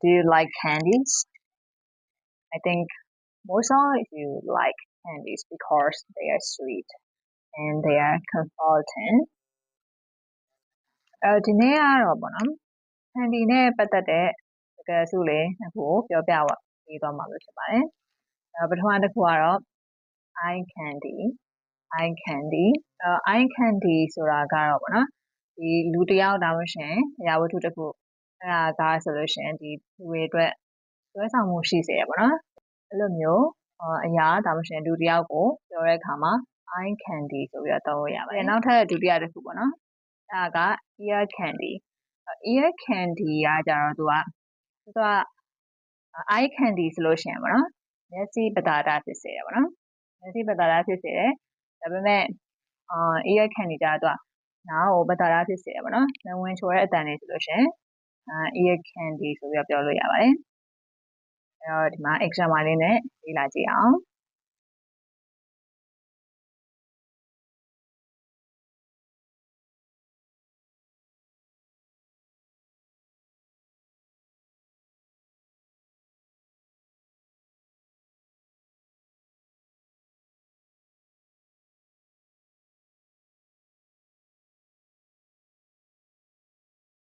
Do you like candies? I think most of you like candies because they are sweet and they are comforting. အဲဒီနေ့ကတော့ပေါ့နော် candy နဲ့ပတ်သက်တဲ့စကားစုလေးနှစ်ခုကိုပြောပြပါပြီးသွားမှာပဲဖြစ်ပါတယ်။အဲပထမတစ်ခုကတော့ eye candy eye candy အဲ eye candy ဆိုတာကတော့ပေါ့နော်ဒီလူတစ်ယောက်ဒါမှမဟုတ်အရာဝတ္ထုတစ်ခု အဲဒါကဆိုလို့ရှိရင်ဒီလူတွေအတွက်ဆွဲဆောင်မှုရှိစေရပေါ့နော်အဲ့လိုမျိုးအရာဒါမှမဟုတ်လူတစ်ယောက်ကိုပြောတဲ့အခါမှာ eye candy ဆိုပြီးတော့သုံးလို့ရပါတယ်နောက်ထပ်ဒုတိယတစ်ခုပေါ့နော်အဲဒါက ear candy ear candy ကကြတော့သူကသူက eye candy ဆိုလို့ရှိရင်ပေါ့နော်မျက်စိပတာတာဖြစ်စေတယ်ပေါ့နော်မျက်စိပတာတာဖြစ်စေတယ်ဒါပေမဲ့အာ ear candy ကြတော့သူကနားကိုပတာတာဖြစ်စေတယ်ပေါ့နော်။ဉာဏ်ဝင်ချိုတဲ့အတန်လေးဆိုလို့ရှိရင်အာ ear candy ဆိုပြီးတော့ပြောလို့ရပါတယ်။အဲ့တော့ဒီမှာ example လေးနဲ့လေ့လာကြည့်အောင်။